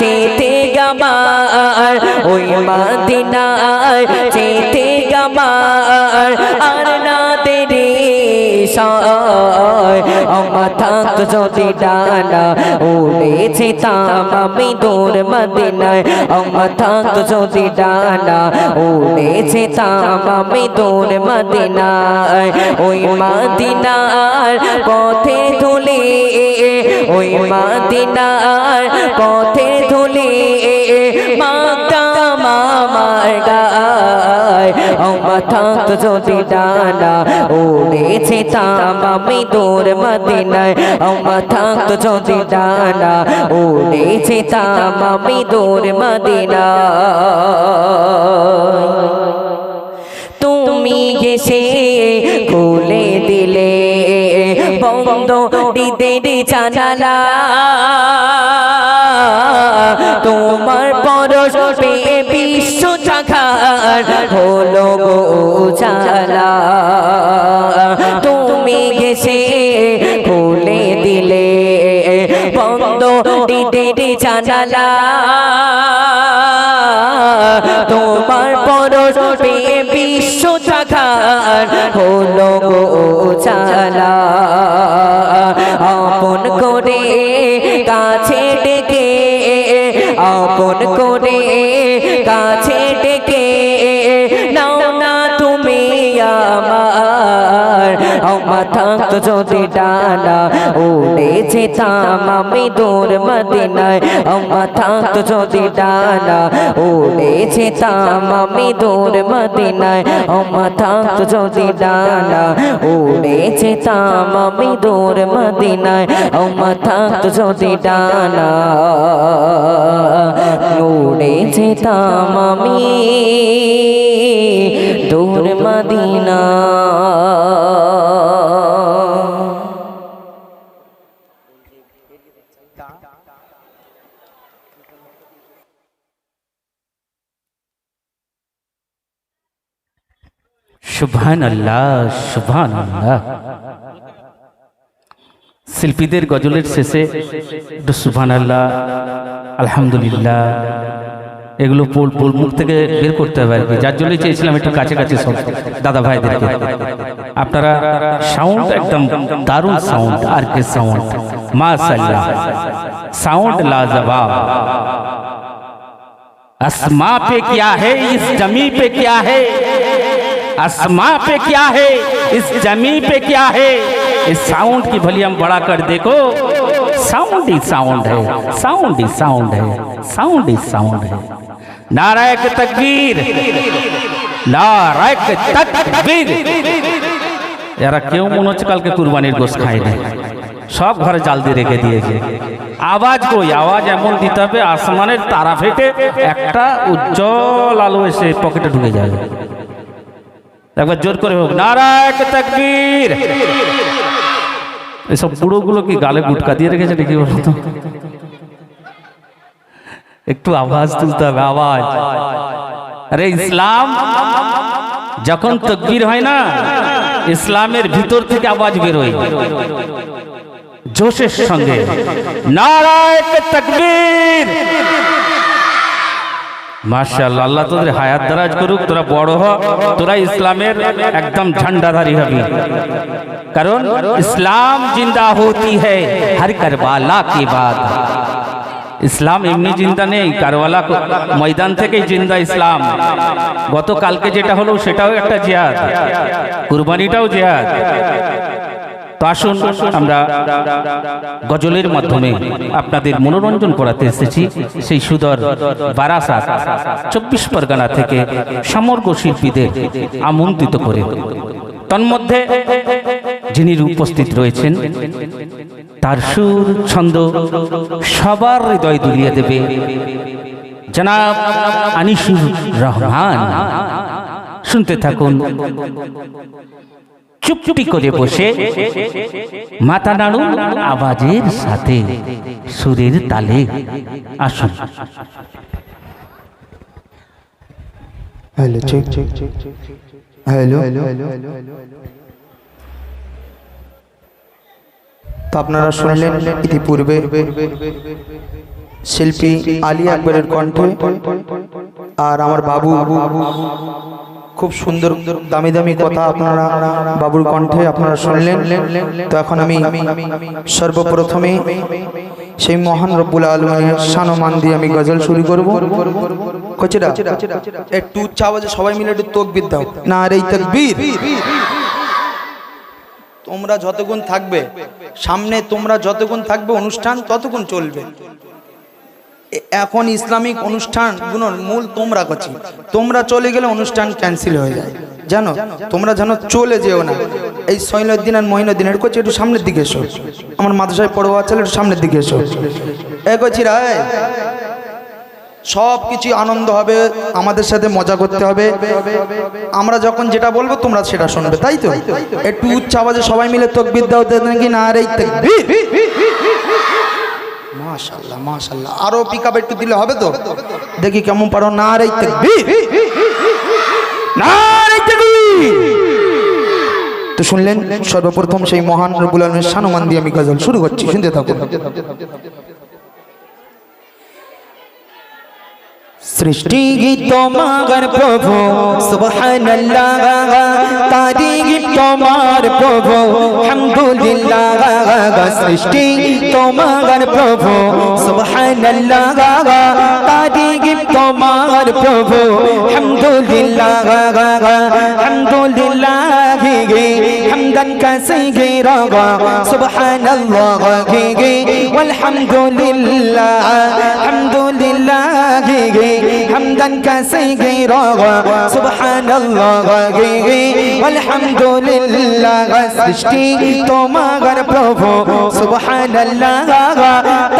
যেতে গামার ওই মদিনায় যেতে সয় আমার থাক যদি ডানা, উড়েছে তাম আমি দূর মদিনায়। আমার থাক যদি ডানা, উড়েছে তাম আমি দূর মদিনায়। ওই মদিনার পথে ধুলে, ওই মদিনার পথে ধুলে, মাতা মামার গায় আমার থাক যদি ডানা উড়েছে তাম আমি দূর মদিনায় আমার থাক যদি ডানা উড়েছে তাম আমি দূর মদিনায় তুমি এসে খুলে দিলে বন্ধ দিদের জানালা তোমার পরশ পেয়ে হলো তুমি এসে খুলে দিলে। বন্ধ দিদের জানালা। তোমার পরশ পেয়ে বিশ্ব চাখার হলো গো আপন করে কাছে ডেকে, আপন করে কাছে ডেকে থাকতো যদি ডানা উড়ে যেতাম আমি দূর মদিনায় আমার থাকতো যদি ডানা উড়ে যেতাম আমি দূর মদিনায় আমার থাকতো যদি ডানা উড়ে যেতাম আমি দূর মদিনায় আমার থাকতো যদি ডানা উড়ে যেতাম আমি দূর মদিনা সুবহান আল্লাহ সুবহান আল্লাহ শিল্পীদের গজলের শেষে একটু সুবহান আল্লাহ আলহামদুলিল্লাহ এগুলো পোল পোল মুখ থেকে বের করতে হবে আর কি যার জন্যই চেয়েছিলাম একটু কাছে কাছে সব দাদা ভাইদেরকে আপনারা সাউন্ড একদম দারুণ সাউন্ড আর কে সাউন্ড মাশাআল্লাহ সাউন্ড লাজবাব आसमां पे क्या है इस जमी पे क्या है आसमां पे क्या है इस जमी पे क्या है इस साउंड की वॉल्यूम बढ़ा कर देखो साउंड ही साउंड है साउंड ही साउंड है साउंड ही साउंड है नारायक तकबीर नारायक तकबीर এরা কেউ মনে হচ্ছে কালকে কুরবানির গোস খায় না সব ঘরে জাল দিয়ে রেখে দিয়েছে আওয়াজ কই আওয়াজ এমন দিতে হবে আসমানের তারা ফেটে একটা উজ্জ্বল আলো এসে পকেটে ঢুকে যাবে একবার জোর করে হোক নারায়ক তাকবীর। এসব বুড়োগুলো কি গালে গুটকা দিয়ে রেখেছে নাকি বলতো? একটু আওয়াজ তুলতে হবে, আওয়াজ। আরে ইসলাম, যখন তকবীর হয় না, ইসলামের ভিতর থেকে আওয়াজ বেরোয়। জোশের সঙ্গে নারায়ক তকবীর। মার্শাল্লাহ আল্লাহ তোদের হায়াত দারাজ করুক, তোরা বড় হ, তোরা ইসলামের একদম ঝান্ডাধারী হবি। কারণ ইসলাম জিন্দা হতি হ্যাঁ হর কারবালা কি ইসলাম এমনি জিন্দা নেই, কারওয়ালা ময়দান থেকেই জিন্দা ইসলাম। গতকালকে যেটা হলো, সেটাও একটা জেহাদ কুরবানিটাও জেহাদ তো আসুন আমরা গজলের মাধ্যমে আপনাদের মনোরঞ্জন করাতে এসেছি সেই সুদর বারাসাত চব্বিশ পরগনা থেকে সমগ্র শিল্পীদের আমন্ত্রিত করে। তন্মধ্যে যিনি উপস্থিত রয়েছেন, তার সুর ছন্দ সবার হৃদয় দুলিয়ে দেবে জনাব আনিসুর রহমান। শুনতে থাকুন। চুপচুপি করে বসে মাথা নাড়ুন আওয়াজের সাথে সুরের তালে। আসুন। Hello check hello. তো আপনারা শুনলেন ইতিপূর্বে শিল্পী আলী আকবরের কণ্ঠে আর আমার বাবু খুব সুন্দর দামি দামি কথা আপনারা বাবুর কণ্ঠে আপনারা শুনলেন। তো এখন আমি সর্বপ্রথমে সেই মহান রব্বুল আলমের সানমান দিয়ে আমি গজল শুরু করব। কচিরা একটু উচ্চ আওয়াজে সবাই মিলে একটু তকবির দাও। না, আর এই তকবীর? তোমরা যতক্ষণ থাকবে, সামনে তোমরা যতক্ষণ থাকবে, অনুষ্ঠান ততক্ষণ চলবে। এখন ইসলামিক অনুষ্ঠানগুলোর মূল তোমরা করছি। তোমরা চলে গেলে অনুষ্ঠান ক্যান্সেল হয়ে যায়। জানো? তোমরা যেন চলে যেও না। এই সৈনুদ্দিন আর মহিনুদ্দিন, এর করছি একটু সামনের দিকে এসো। আমার মাদ্রাসায় পড়ুয়া ছেলে একটু সামনের দিকে এসো। এ করছি রায় সব কিছু আনন্দ হবে, আমাদের সাথে মজা করতে হবে। আমরা যখন যেটা বলব তোমরা সেটা শুনবে, তাই তো? একটু উচ্চ আওয়াজে সবাই মিলে তকবির দাও দেন কি না আর এই তাকবীর। মাশাল্লাহ মাশাল্লাহ আরও পিক আপ একটু দিলে হবে তো? দেখি কেমন পারো। না এই না তো শুনলেন, সর্বপ্রথম সেই মহান রবুল আলমের সানুমান দিয়ে আমি গজল শুরু করছি। শুনতে থাকুন। সৃষ্টি তোমার প্রভু, সুবহানাল্লাহ তারিখ তোমার প্রভু, হামদুলিল্লাহ সৃষ্টি তোমার প্রভু, সুবহানাল্লাহ তারিখ তোমার প্রভু, হামদুলিল্লাহ হামদুলিল্লাহ হামদান কাসীরা সুবহানাল্লাহ গে والحمدلله الحمد لله حمدا كثيرا سبحان الله والحمد لله সৃষ্টি তোমার প্রভু সুবহানাল্লাহ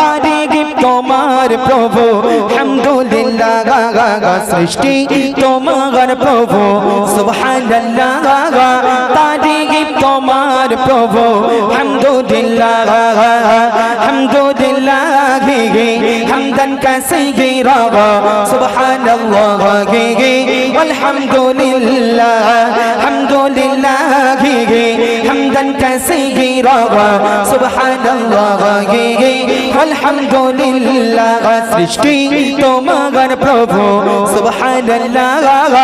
তারিখ তোমার প্রভু হামদুলিল্লাহ সৃষ্টি তোমার প্রভু সুবহানাল্লাহ তারিখ তোমার প্রভু, হামদুলিল্লাহ হামদুলিল্লাহ, হামদান কাসিগি রব, সুবহানাল্লাহ গিগি আলহামদুলিল্লাহ, হামদুলিল্লাহ গিগি হামদান কাসিগি রব, সুবহানাল্লাহ গিগি আলহামদুলিল্লাহ, সৃষ্টি তোমার প্রভু, সুবহানাল্লাহ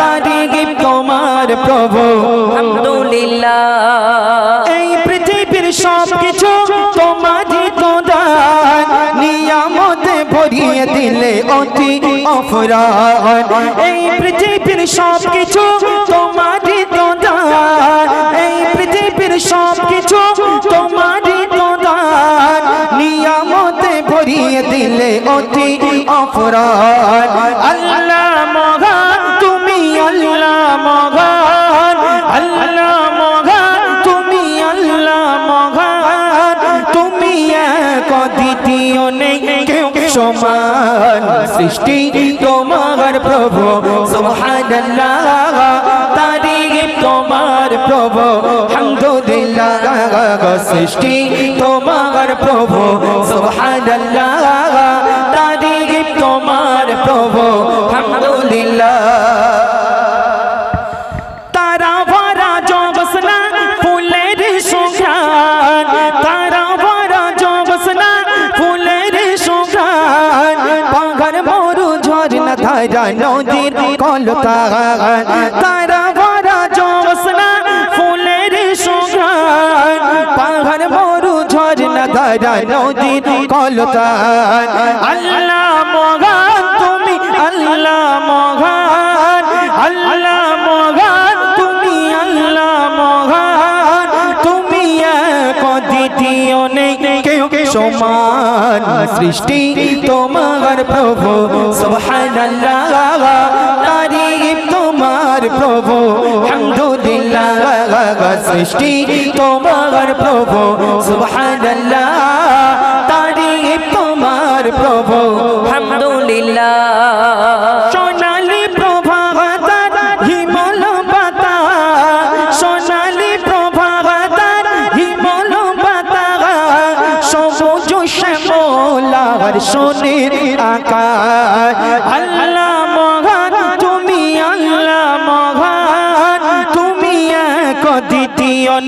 তারিগি তোমার প্রভু, হামদুলিল্লাহ। দিলে অতি অফরান এই পৃথিবীর সব কিছু তোমারই তো এই পৃথিবীর সব কিছু তোমারই তো নিয়ামতে ভরিয়ে দিলে অতি অফরান আল্লাহ মহান, তুমি আল্লাহ মহান। আল্লাহ মহান, তুমি আল্লাহ মহান। তুমি এক নেই সমান সৃষ্টি তোমার প্রভু সুবহানাল্লাহ তারিখ তোমার প্রভু হামদুলিল্লাহ সৃষ্টি তোমার প্রভু সুবহানাল্লাহ কলতান তারা ভরা জগসনা ফুলের সুঘ্রাণ, পাহাড় মরু ঝর্ণা ধারা নদীর কলতান। আল্লাহ মহান, তুমি আল্লাহ মহান আল্লাহ মহান, তুমি আল্লাহ মহান। তুমি দ্বিতীয় নেই, কেউ সমান সৃষ্টি তোমার প্রভু। সুবহানাল্লাহ। সৃষ্টি তোমার প্রভু সুবহানাল্লাহ তারিফ তোমার প্রভু।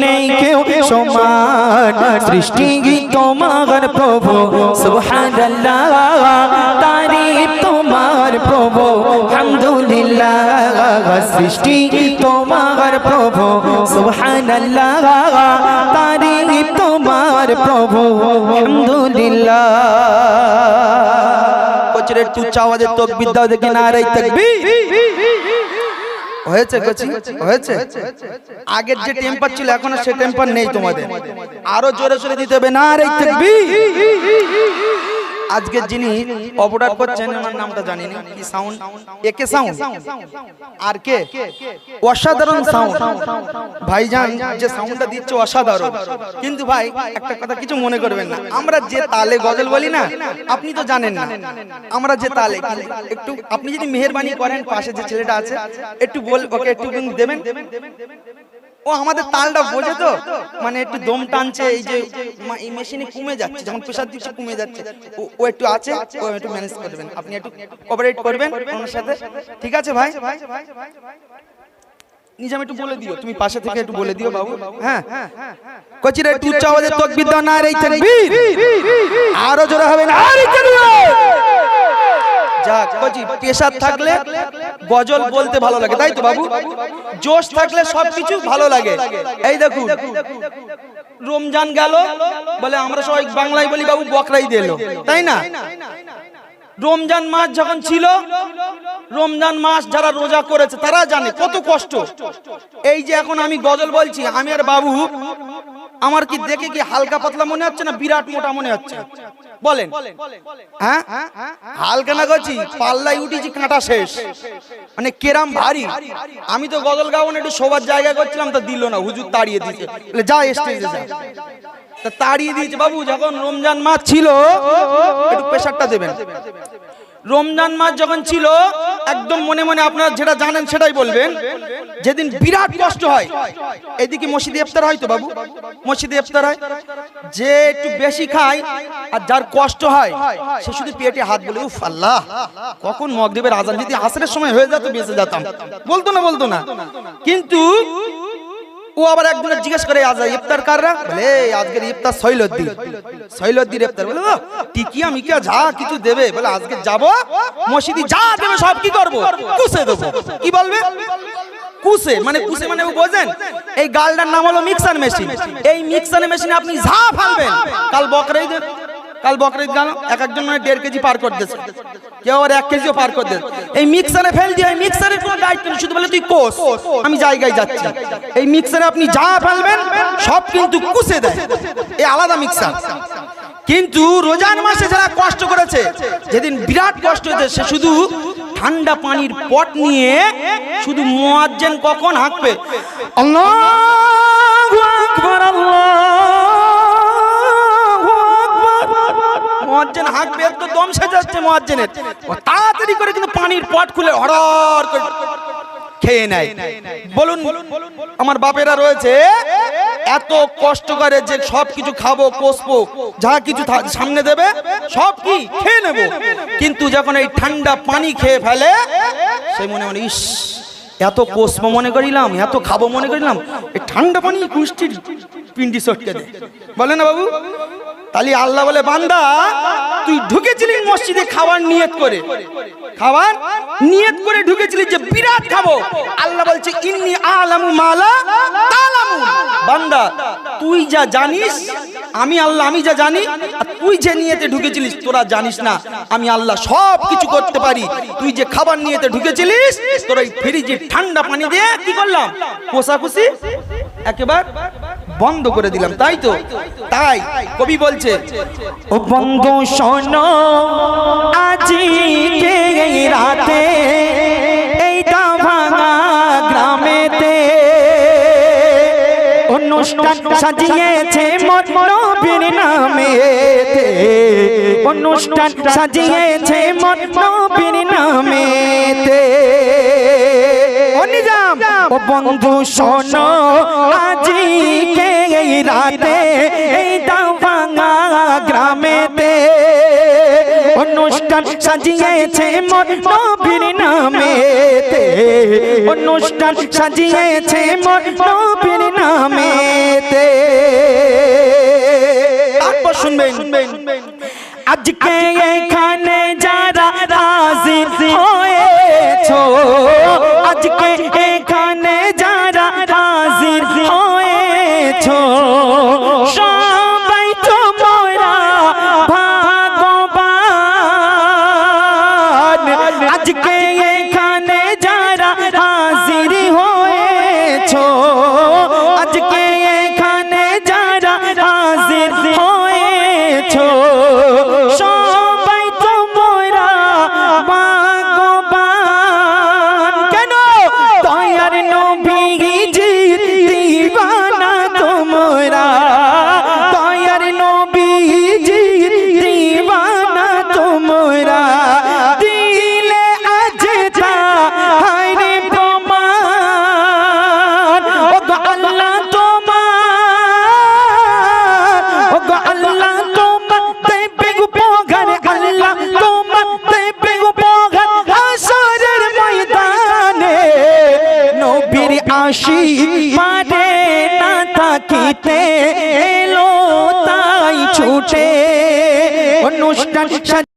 নেই কেউ সমান সৃষ্টি তোমার প্রভু। সুবহানাল্লাহ তারিফ তোমার প্রভু। আলহামদুলিল্লাহ সৃষ্টি তোমার প্রভু। সুবহানাল্লাহ তারিফ তোমার প্রভু। আলহামদুলিল্লাহ কচরের তুচ্ছ আওয়াজের তকবির দাও দেখে না রে তাকবীর। হয়েছে কচি হয়েছে আগের যে টেম্পার ছিল এখন সে টেম্পার নেই তোমাদের। আরও জোরে জোরে দিতে হবে না রে তাকবীর আজকের যিনি অপরাধ করছেন আমার নামটা জানি না কি সাউন্ড একে সাউন্ড আর কে? অসাধারণ সাউন্ড ভাইজান, যে সাউন্ডটা দিচ্ছে অসাধারণ। কিন্তু ভাই, একটা কথা কিছু মনে করবেন না। আমরা যে তালে গজল বলি না, আপনি তো জানেন না। আমরা যে তালে একটু, আপনি যদি মেহেরবানি করেন, পাশে যে ছেলেটা আছে, একটু বল, ওকে একটু দেবেন? ও আমাদের তালটা বোঝে তো? মানে একটু দম টানছে এই যে এই মেশিনে কমে যাচ্ছে যখন প্রেসার দিচ্ছে কমে যাচ্ছে। ও- একটু আছে ও একটু ম্যানেজ করবেন আপনি একটু কোঅপারেট করবেন ওনার সাথে? ঠিক আছে ভাই? নিজাম একটু বলে দিও তুমি পাশে থেকে একটু বলে দিও বাবু। হ্যাঁ কচিরা একটু উচ্চ আওয়াজে তকবির দাও না রে তাকবীর আরও জোরে হবে না আরে থাকলে গজল বলতে ভালো লাগে, তাই তো বাবু? জোশ থাকলে সবকিছু ভালো লাগে। এই দেখুন, রমজান গেল, বলে আমরা সবাই বাংলায় বলি, বাবু বকরাই দিল তাই না? রমজান মাস যখন ছিল, রমজান মাস যারা রোজা করেছে, তারা জানে কত কষ্ট। এই যে এখন আমি গজল বলছি, আমি আর বাবু আমার কি দেখে কি হালকা পাতলা মনে হচ্ছে না বিরাট মোটা মনে হচ্ছে? বলেন। হ্যাঁ? হালকা না করছি পাল্লাই উঠেছি কাঁটা শেষ। মানে কেরাম ভারী। আমি তো গজল গাবন একটু সবার জায়গা করছিলাম তা দিল না। হুজুর তাড়িয়ে বলে, যা স্টেজে যা। তা তাড়িয়ে দিয়েছে বাবু যখন রমজান মাস ছিল একটু প্রেশারটা দেবেন। রমজান মাস যখন ছিল, একদম মনে মনে আপনারা যেটা জানেন সেটাই বলবেন। যেদিন বিরাট কষ্ট হয়, এদিকে মসজিদে ইফতার হয় তো বাবু? মসজিদে ইফতার হয়। যে একটু বেশি খায় আর যার কষ্ট হয়, সে শুধু পেটে হাত বলে, উফ, আল্লাহ, কখন মগদেবের আজান? যদি আসরের সময় হয়ে যেত, বেঁচে যেতাম। বলতো না বলতো না। কিন্তু ও আবার একজনের জিজ্ঞেস করে আজ ইফতার কাররা বলে আজকে আজকের ইফতার সৈলদ্দি সৈলদ্দি ইফতার বলে "ও, টিকিয়া মিকিয়া যা কিছু দেবে। বলে আজকে যাব মসজিদে যা দেবে সব কি করব? কুসে দেবো। কি বলবে? কুসে মানে কুসে মানে বোঝেন এই গালটার নাম হলো মিক্সার মেশিন। এই মিক্সার মেশিনে আপনি যা ফালবেন কাল বকরাই কাল বকরিদ গেল এক একজন মানে দেড় কেজি পার করে দিয়েছে কেউ আবার এক কেজিও পার করে দিয়েছে এই মিক্সারে ফেল দিয়ে মিক্সারের কোনো দায়িত্ব নেই, শুধু বলে তুই কোষ, আমি জায়গায় যাচ্ছি। এই মিক্সারে আপনি যা ফেলবেন, সব কিন্তু কুষে দেয়। এই আলাদা মিক্সার। কিন্তু রোজার মাসে যারা কষ্ট করেছে, যেদিন বিরাট কষ্ট হয়েছে, সে শুধু ঠান্ডা পানির পট নিয়ে শুধু মোয়াজ্জেন কখন হাঁকবে? আল্লাহু আকবার, আল্লাহু মোয়াজ্জেন হাঁকবে একটু দম সেজাচ্ছে মোয়াজ্জেনের ও তাড়াতাড়ি করে কিন্তু পানির পট খুলে হড়র করে খেয়ে নেয়। বলুন, আমার বাপেরা রয়েছে, এত কষ্ট করে যে সব কিছু খাব, কষবো, যা কিছু সামনে দেবে, সব কি খেয়ে নেব? কিন্তু যখন এই ঠান্ডা পানি খেয়ে ফেলে, সেই মনে মনে, ইস, এত কষবো মনে করিলাম, এত খাব মনে করিলাম, এই ঠান্ডা পানি কুষ্টির পিন্ডি সটকে দে বলে না বাবু? তাহলে আল্লাহ বলে, বান্দা, তুই ঢুকেছিলি মসজিদে খাবার নিয়ত করে। খাবার নিয়ত করে ঢুকেছিলি যে বিরাট খাব। আল্লাহ বলছে, ইন্নি আলামু মালা তালামু বান্দা, তুই যা জানিস, আমি আল্লাহ, আমি যা জানি, আর তুই যে নিয়েতে ঢুকেছিলিস, তোরা জানিস না, আমি আল্লাহ সব কিছু করতে পারি। তুই যে খাবার নিয়েতে ঢুকেছিলিস, তোর ওই ফ্রিজে ঠান্ডা পানি দিয়ে কি করলাম? কোষাকুষি? একেবারে বন্ধ করে দিলাম, তাই তো? তাই, কবি বলছে, ও বন্ধু শোনো, আজি রাতে এইটা ভাঙা গ্রামেতে অনুষ্ঠান সাজিয়েছে মন্নবীর নামেতে। অনুষ্ঠান সাজিয়েছে মন্নবীর নামেতে। বন্ধু শোনো আজি কে রাতে এই ভাঙা গ্রামেতে অনুষ্ঠান সাজিয়েছে মোর নবীর নামেতে। অনুষ্ঠান সাজিয়েছে মোর নবীর নামেতে। তারপর শুনবেন। আজকে এখানে যারা হাজির হয়েছো, আজকে আজকে এখানে থাকিতে